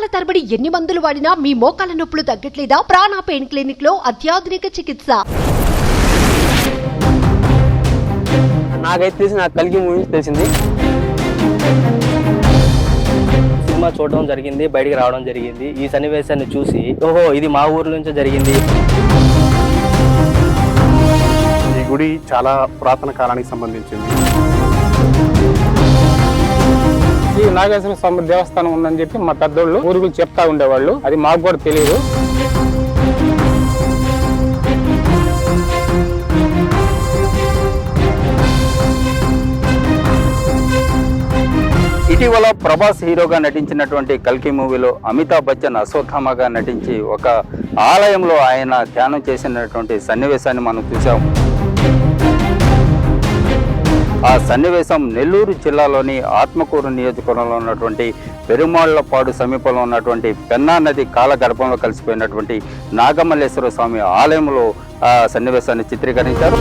సంవత్సరాల తరబడి ఎన్ని మందులు వాడినా మీ మోకాల నొప్పులు తగ్గట్లేదా? ప్రాణ పెయిన్ క్లినిక్లో అత్యాధునిక చికిత్స. నాకైతే తెలిసి నాకు కలిగి మూవీ తెలిసింది. సినిమా చూడడం జరిగింది బయటికి రావడం జరిగింది. ఈ సన్నివేశాన్ని చూసి ఓహో ఇది మా ఊరు నుంచే జరిగింది. ఈ గుడి చాలా పురాతన కాలానికి సంబంధించింది. ఈ నాగేశ్వర స్వామి దేవస్థానం ఉందని చెప్పి మా పెద్దోళ్ళు ఊరుగులు చెప్తా ఉండేవాళ్ళు. అది మాకు కూడా తెలియదు ఇటీవల ప్రభాస్ హీరోగా నటించినటువంటి కల్కి మూవీలో అమితాబ్ బచ్చన్ అశ్వత్థామగా నటించి ఒక ఆలయంలో ఆయన ధ్యానం చేసినటువంటి సన్నివేశాన్ని మనం చూసాము ఆ సన్నివేశం నెల్లూరు జిల్లాలోని ఆత్మకూరు నియోజకవర్గంలో ఉన్నటువంటి పెరుమాళ్ళపాడు సమీపంలో ఉన్నటువంటి పెన్నా నది కాలగర్భంలో కలిసిపోయినటువంటి నాగమల్లేశ్వర స్వామి ఆలయంలో ఆ సన్నివేశాన్ని చిత్రీకరించారు.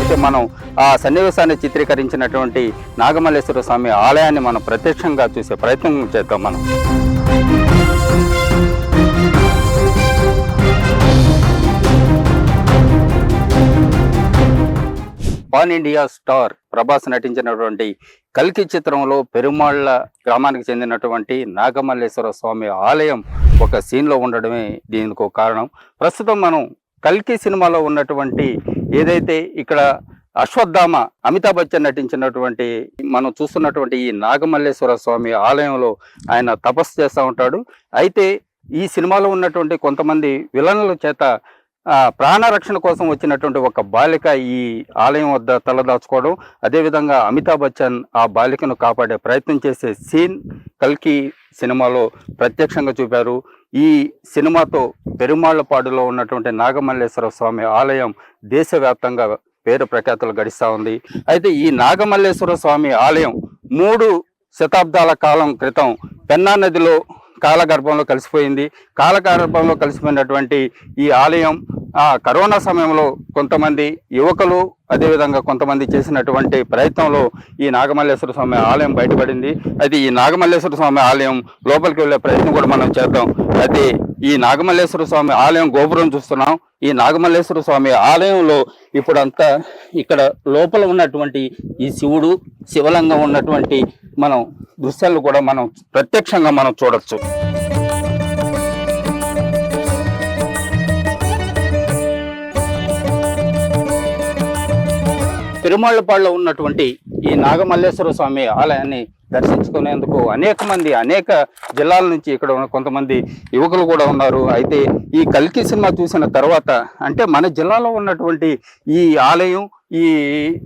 అయితే మనం ఆ సన్నివేశాన్ని చిత్రీకరించినటువంటి నాగమల్లేశ్వర స్వామి ఆలయాన్ని మనం ప్రత్యక్షంగా చూసే ప్రయత్నం చేద్దాం మనం. పాన్ ఇండియా స్టార్ ప్రభాస్ నటించినటువంటి కల్కి చిత్రంలో పెరుమాళ్ళ గ్రామానికి చెందినటువంటి నాగమల్లేశ్వర స్వామి ఆలయం ఒక సీన్లో ఉండడమే దీనికి ఒక కారణం. ప్రస్తుతం మనం కల్కి సినిమాలో ఉన్నటువంటి ఏదైతే ఇక్కడ అశ్వత్థామ అమితాబ్ బచ్చన్ నటించినటువంటి మనం చూస్తున్నటువంటి ఈ నాగమల్లేశ్వర స్వామి ఆలయంలో ఆయన తపస్సు చేస్తూ ఉంటాడు. అయితే ఈ సినిమాలో ఉన్నటువంటి కొంతమంది విలన్ల చేత ప్రాణరక్షణ కోసం వచ్చినటువంటి ఒక బాలిక ఈ ఆలయం వద్ద తలదాచుకోవడం అదేవిధంగా అమితాబ్ బచ్చన్ ఆ బాలికను కాపాడే ప్రయత్నం చేసే సీన్ కల్కి సినిమాలో ప్రత్యక్షంగా చూపారు. ఈ సినిమాతో పెరుమాళ్ళపాడులో ఉన్నటువంటి నాగమల్లేశ్వర స్వామి ఆలయం దేశవ్యాప్తంగా పేరు ప్రఖ్యాతులు గడిస్తూ ఉంది. అయితే ఈ నాగమల్లేశ్వర స్వామి ఆలయం మూడు శతాబ్దాల కాలం క్రితం పెన్నా నదిలో కాలగర్భంలో కలిసిపోయింది. కాలగర్భంలో కలిసిపోయినటువంటి ఈ ఆలయం ఆ కరోనా సమయంలో కొంతమంది యువకులు అదేవిధంగా కొంతమంది చేసినటువంటి ప్రయత్నంలో ఈ నాగమల్లేశ్వర స్వామి ఆలయం బయటపడింది. అయితే ఈ నాగమల్లేశ్వర స్వామి ఆలయం లోపలికి వెళ్ళే ప్రయత్నం కూడా మనం చేద్దాం. అయితే ఈ నాగమల్లేశ్వర స్వామి ఆలయం గోపురం చూస్తున్నాం. ఈ నాగమల్లేశ్వర స్వామి ఆలయంలో ఇప్పుడంతా ఇక్కడ లోపల ఉన్నటువంటి ఈ శివుడు శివలంగా ఉన్నటువంటి మనం దృశ్యాలు కూడా మనం ప్రత్యక్షంగా మనం చూడొచ్చు. తిరుమలపాడులో ఉన్నటువంటి ఈ నాగమల్లేశ్వర స్వామి ఆలయాన్ని దర్శించుకునేందుకు అనేక మంది అనేక జిల్లాల నుంచి ఇక్కడ ఉన్న కొంతమంది యువకులు కూడా ఉన్నారు. అయితే ఈ కల్కి సినిమా చూసిన తర్వాత అంటే మన జిల్లాలో ఉన్నటువంటి ఈ ఆలయం ఈ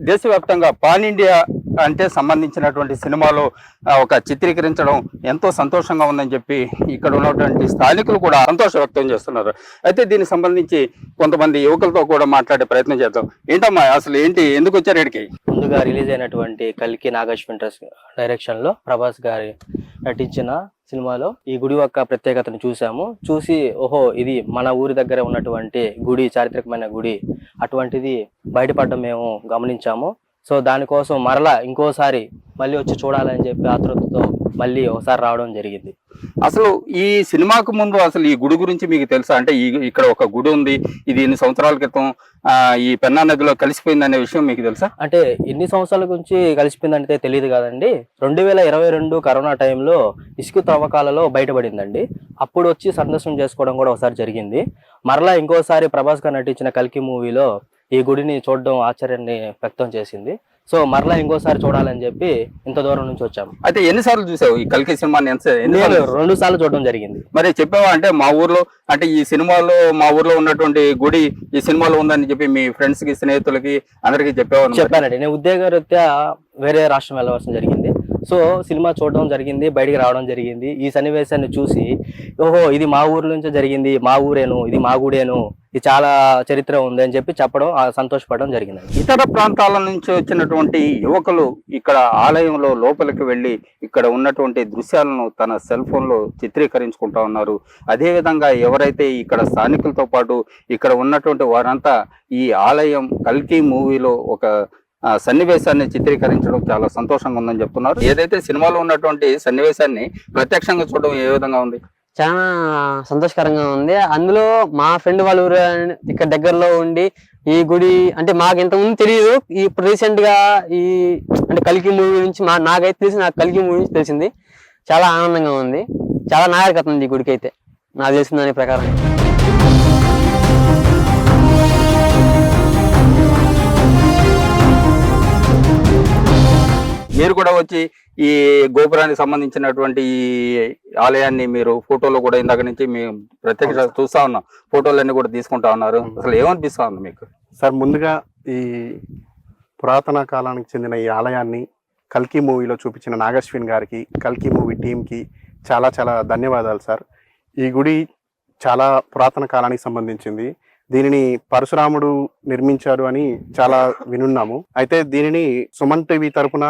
దేశవ్యాప్తంగా పాన్ ఇండియా అంటే సంబంధించినటువంటి సినిమాలో ఒక చిత్రీకరించడం ఎంతో సంతోషంగా ఉందని చెప్పి ఇక్కడ ఉన్నటువంటి స్థానికులు కూడా సంతోషం వ్యక్తం చేస్తున్నారు. అయితే దీనికి సంబంధించి కొంతమంది యువకులతో కూడా మాట్లాడే ప్రయత్నం చేద్దాం. ఏంటమ్మా అసలు ఏంటి ఎందుకు వచ్చారు ఇక్కడికి? ముందుగా రిలీజ్ అయినటువంటి కల్కి నాగేశ్వర డైరెక్షన్లో ప్రభాస్ గారి నటించిన సినిమాలో ఈ గుడి యొక్క ప్రత్యేకతను చూసాము చూసి ఓహో ఇది మన ఊరి దగ్గర ఉన్నటువంటి గుడి చారిత్రకమైన గుడి. అటువంటిది బయటపడడం మేము గమనించాము. సో దానికోసం మరలా ఇంకోసారి మళ్ళీ వచ్చి చూడాలని చెప్పి ఆతృతతో మళ్ళీ ఒకసారి రావడం జరిగింది. అసలు ఈ సినిమాకు ముందు అసలు ఈ గుడి గురించి మీకు తెలుసా? అంటే ఈ ఇక్కడ ఒక గుడి ఉంది ఇది ఎన్ని సంవత్సరాల క్రితం ఈ పెన్నా నదిలో కలిసిపోయింది అనే విషయం మీకు తెలుసా? అంటే ఎన్ని సంవత్సరాల గురించి కలిసిపోయిందంటే తెలియదు కదండి. రెండు వేల ఇరవై రెండు కరోనా టైంలో ఇసుక తవ్వకాలలో బయటపడిందండి. అప్పుడు వచ్చి సందర్శనం చేసుకోవడం కూడా ఒకసారి జరిగింది. మరలా ఇంకోసారి ప్రభాస్ గారు నటించిన కల్కి మూవీలో ఈ గుడిని చూడడం ఆశ్చర్యాన్ని వ్యక్తం చేసింది. సో మరలా ఇంకోసారి చూడాలని చెప్పి ఇంత దూరం నుంచి వచ్చాము. అయితే ఎన్నిసార్లు చూసావు ఈ కల్కి సినిమాని ఎంత నేను రెండు సార్లు చూడడం జరిగింది. మరి చెప్పావా అంటే మా ఊర్లో అంటే ఈ సినిమాలో మా ఊర్లో ఉన్నటువంటి గుడి ఈ సినిమాలో ఉందని చెప్పి మీ ఫ్రెండ్స్కి స్నేహితులకి అందరికి చెప్పావా? చెప్పానండి. నేను ఉద్యోగరీత్యా వేరే రాష్ట్రం వెళ్ళవలసిన జరిగింది. సో సినిమా చూడడం జరిగింది బయటికి రావడం జరిగింది. ఈ సన్నివేశాన్ని చూసి ఓహో ఇది మా ఊరు నుంచే జరిగింది మా ఊరేను ఇది మా గుడేను ఇది చాలా చరిత్ర ఉంది అని చెప్పి చెప్పడం సంతోషపడడం జరిగింది ఇతర ప్రాంతాల నుంచి వచ్చినటువంటి యువకులు ఇక్కడ ఆలయంలో లోపలికి వెళ్ళి ఇక్కడ ఉన్నటువంటి దృశ్యాలను తన సెల్ ఫోన్లో చిత్రీకరించుకుంటా ఉన్నారు. అదేవిధంగా ఎవరైతే ఇక్కడ స్థానికులతో పాటు ఇక్కడ ఉన్నటువంటి వారంతా ఈ ఆలయం కల్కి మూవీలో ఒక సన్నివేశాన్ని చిత్రీకరించడం చాలా సంతోషంగా ఉందని చెప్తున్నారు. ఏదైతే సినిమాలో ఉన్నటువంటి సన్నివేశాన్ని ప్రత్యక్షంగా చూడడం ఏ విధంగా ఉంది? చాలా సంతోషకరంగా ఉంది. అందులో మా ఫ్రెండ్ వాళ్ళ ఊరు ఇక్కడ దగ్గరలో ఉండి ఈ గుడి అంటే మాకు ఇంతకుముందు తెలియదు ఇప్పుడు రీసెంట్గా ఈ అంటే కల్కి మూవీ నుంచి మా నాకైతే తెలిసి నాకు కల్కి మూవీ నుంచి తెలిసింది. చాలా ఆనందంగా ఉంది. చాలా నాగరికత ఉంది ఈ గుడికి అయితే నాకు తెలిసిన దాని ప్రకారం. మీరు కూడా వచ్చి ఈ గోపురానికి సంబంధించినటువంటి ఈ ఆలయాన్ని మీరు ఫోటోలో కూడా ఇందాక నుంచి మేము ప్రత్యక్ష చూస్తా ఉన్నాం. ఫోటోలన్నీ కూడా తీసుకుంటా ఉన్నారు. అసలు ఏమనిపిస్తా ఉంది మీకు? సార్ ముందుగా ఈ పురాతన కాలానికి చెందిన ఈ ఆలయాన్ని కల్కి మూవీలో చూపించిన నాగశ్విన్ గారికి కల్కి మూవీ టీంకి చాలా చాలా ధన్యవాదాలు సార్. ఈ గుడి చాలా పురాతన కాలానికి సంబంధించింది. దీనిని పరశురాముడు నిర్మించారు అని చాలా వినున్నాము. అయితే దీనిని సుమన్ టీవీ తరపున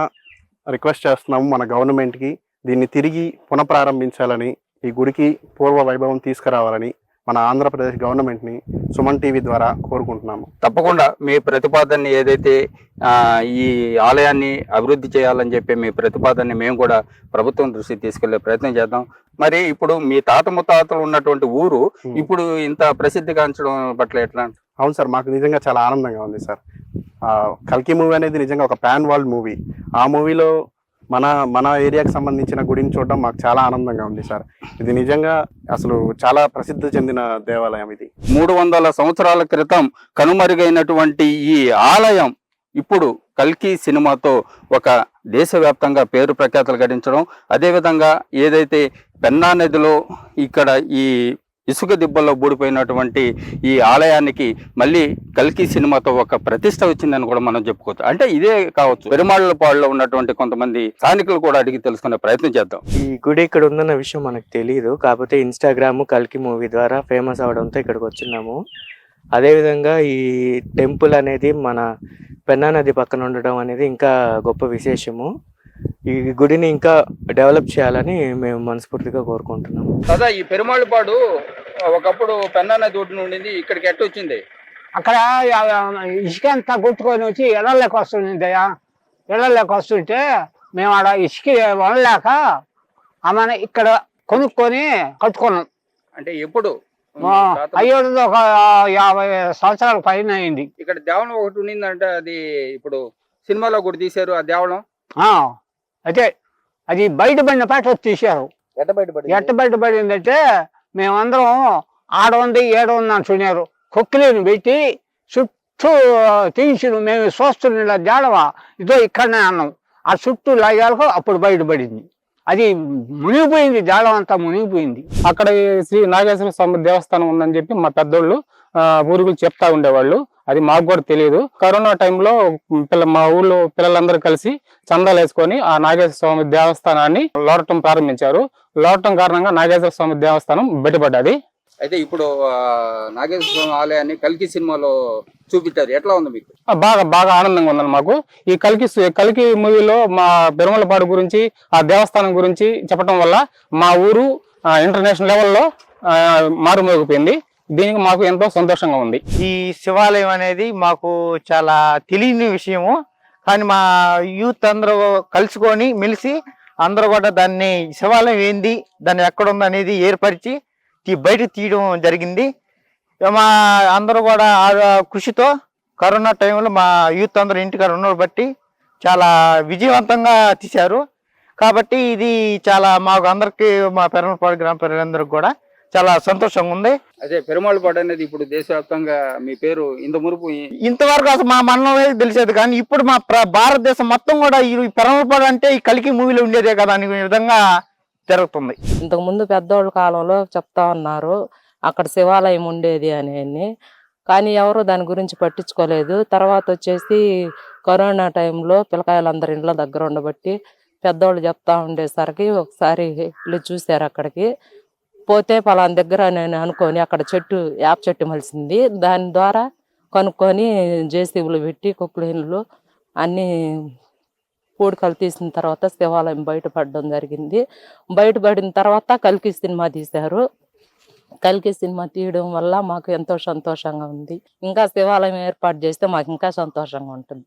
రిక్వెస్ట్ చేస్తున్నాము మన గవర్నమెంట్కి దీన్ని తిరిగి పునఃప్రారంభించాలని ఈ గుడికి పూర్వ వైభవం తీసుకురావాలని మన ఆంధ్రప్రదేశ్ గవర్నమెంట్ని సుమన్ టీవీ ద్వారా కోరుకుంటున్నాము. తప్పకుండా మీ ప్రతిపాదనని ఏదైతే ఈ ఆలయాన్ని అభివృద్ధి చేయాలని చెప్పి మీ ప్రతిపాదనని మేము కూడా ప్రభుత్వం దృష్టికి తీసుకెళ్ళే ప్రయత్నం చేద్దాం. మరి ఇప్పుడు మీ తాత ముత్తాతలు ఉన్నటువంటి ఊరు ఇప్పుడు ఇంత ప్రసిద్ధిగాంచడం పట్ల ఎట్లా అవును సార్ మాకు నిజంగా చాలా ఆనందంగా ఉంది సార్. కల్కి మూవీ అనేది నిజంగా ఒక ప్యాన్ వరల్డ్ మూవీ. ఆ మూవీలో మన మన ఏరియాకి సంబంధించిన గుడిని చూడడం మాకు చాలా ఆనందంగా ఉంది సార్. ఇది నిజంగా అసలు చాలా ప్రసిద్ధి చెందిన దేవాలయం ఇది. మూడు వందల సంవత్సరాల క్రితం కనుమరుగైనటువంటి ఈ ఆలయం ఇప్పుడు కల్కి సినిమాతో ఒక దేశవ్యాప్తంగా పేరు ప్రఖ్యాతలు గడించడం అదేవిధంగా ఏదైతే పెన్నా నదిలో ఇక్కడ ఈ ఇసుక దిబ్బల్లో బూడిపోయినటువంటి ఈ ఆలయానికి మళ్ళీ కల్కి సినిమాతో ఒక ప్రతిష్ట వచ్చిందని కూడా మనం చెప్పుకోవచ్చు. అంటే ఇదే కావచ్చు. పెరుమాళ్ళపాడులో ఉన్నటువంటి కొంతమంది స్థానికులు కూడా అడిగి తెలుసుకునే ప్రయత్నం చేద్దాం. ఈ గుడి ఇక్కడ ఉందన్న విషయం మనకు తెలియదు కాకపోతే ఇన్స్టాగ్రామ్ కల్కి మూవీ ద్వారా ఫేమస్ అవడంతో ఇక్కడికి వచ్చినాము అదేవిధంగా ఈ టెంపుల్ అనేది మన పెన్నా నది పక్కన ఉండడం అనేది ఇంకా గొప్ప విశేషము. ఈ గుడిని ఇంకా డెవలప్ చేయాలని మేము మనస్ఫూర్తిగా కోరుకుంటున్నాము. కదా ఈ పెరుమాళ్ళపాడు ఒకప్పుడు పెన్నా నది ఉండింది ఇక్కడికి ఎట్ట వచ్చింది? అక్కడ ఇసుక అంతా కొట్టుకొని వచ్చి ఎడలేక వస్తుందయ్యా ఎడలేక వస్తుంటే మేము ఆడ ఇసుక వనలేక ఆమె ఇక్కడ కొనుక్కొని కట్టుకున్నాం. అంటే ఎప్పుడు? ఆ, అయ్యేది ఒక యాభై సంవత్సరాల పైన అయింది. ఇక్కడ దేవళం ఒకటి ఉండిందంటే అది ఇప్పుడు సినిమాలో కూడా తీశారు ఆ దేవళం ఆ, అయితే అది బయటపడిన పాట వచ్చి తీశారు. ఎట్ట బయటపడి ఎట్ట బయటపడిందంటే మేమందరం ఆడ ఉంది ఏడ ఉంది అంటున్నారు కొక్కిలిని పెట్టి చుట్టూ తీసి మేము చూస్తున్న జాడవా ఇదో ఇక్కడనే అన్నాం. ఆ చుట్టూ లాగాలకు అప్పుడు బయటపడింది. అది మునిగిపోయింది జాడం అంతా మునిగిపోయింది. అక్కడ శ్రీ నాగేశ్వర స్వామి దేవస్థానం ఉందని చెప్పి మా పెద్దోళ్ళు ఆ, ఊరుగులు చెప్తా ఉండేవాళ్ళు. అది మాకు కూడా తెలియదు కరోనా టైంలో పిల్ల మా ఊళ్ళో పిల్లలందరూ కలిసి చందాలు వేసుకొని ఆ నాగేశ్వర స్వామి దేవస్థానాన్ని లోడటం ప్రారంభించారు. లోడటం కారణంగా నాగేశ్వర స్వామి దేవస్థానం బయటపడ్డది. అయితే ఇప్పుడు నాగేశ్వర స్వామి ఆలయాన్ని కల్కి సినిమాలో చూపించారు ఎట్లా ఉంది మీకు? బాగా బాగా ఆనందంగా ఉందండి మాకు. ఈ కలికి కలికి మూవీలో మా పెరుమలపాడు గురించి ఆ దేవస్థానం గురించి చెప్పడం వల్ల మా ఊరు ఇంటర్నేషనల్ లెవెల్లో మారుమోగిపోయింది. దీనికి మాకు ఎంతో సంతోషంగా ఉంది. ఈ శివాలయం అనేది మాకు చాలా తెలియని విషయము. కానీ మా యూత్ అందరూ కలుసుకొని మెలిసి అందరూ కూడా దాన్ని శివాలయం ఏంది దాన్ని ఎక్కడ ఉంది అనేది ఏర్పరిచి బయట తీయడం జరిగింది. మా అందరూ కూడా ఆ కృషితో కరోనా టైంలో మా యూత్ అందరూ ఇంటికాడ ఉన్నారు బట్టి చాలా విజయవంతంగా తీశారు. కాబట్టి ఇది చాలా మాకు అందరికీ మా పెరమపాడు గ్రామ ప్రజలందరికీ కూడా చాలా సంతోషంగా ఉంది అదే పెరుమాళ్ళపాడు అనేది ఇప్పుడు దేశవ్యాప్తంగా మీ పేరు ఇంత మురుపు ఇంతవరకు అసలు మా మండలమే తెలిసేది కానీ ఇప్పుడు మా ప్ర- భారతదేశం మొత్తం కూడా ఈ పెరమలపాడు అంటే ఈ కలికి మూవీలో ఉండేదే కదా అనే విధంగా జరుగుతుంది. ఇంతకు ముందు పెద్దోళ్ళ కాలంలో చెప్తా ఉన్నారు అక్కడ శివాలయం ఉండేది అని కానీ ఎవరు దాని గురించి పట్టించుకోలేదు. తర్వాత వచ్చేసి కరోనా టైంలో పిల్లకాయలందరి ఇండ్ల దగ్గర ఉండబట్టి పెద్దోళ్ళు చెప్తా ఉండేసరికి ఒకసారి వెళ్ళి చూశారు అక్కడికి. పోతే పలానా దగ్గర నేను అనుకొని అక్కడ చెట్టు యాప చెట్టు మలిసింది. దాని ద్వారా కనుక్కొని జేసీబులు పెట్టి కుక్లైన్లు అన్నీ పూడికలు తీసిన తర్వాత శివాలయం బయటపడడం జరిగింది. బయటపడిన తర్వాత కల్కి సినిమా తీశారు. కల్కి సినిమా తీయడం వల్ల మాకు ఎంతో సంతోషంగా ఉంది. ఇంకా శివాలయం ఏర్పాటు చేస్తే మాకు ఇంకా సంతోషంగా ఉంటుంది.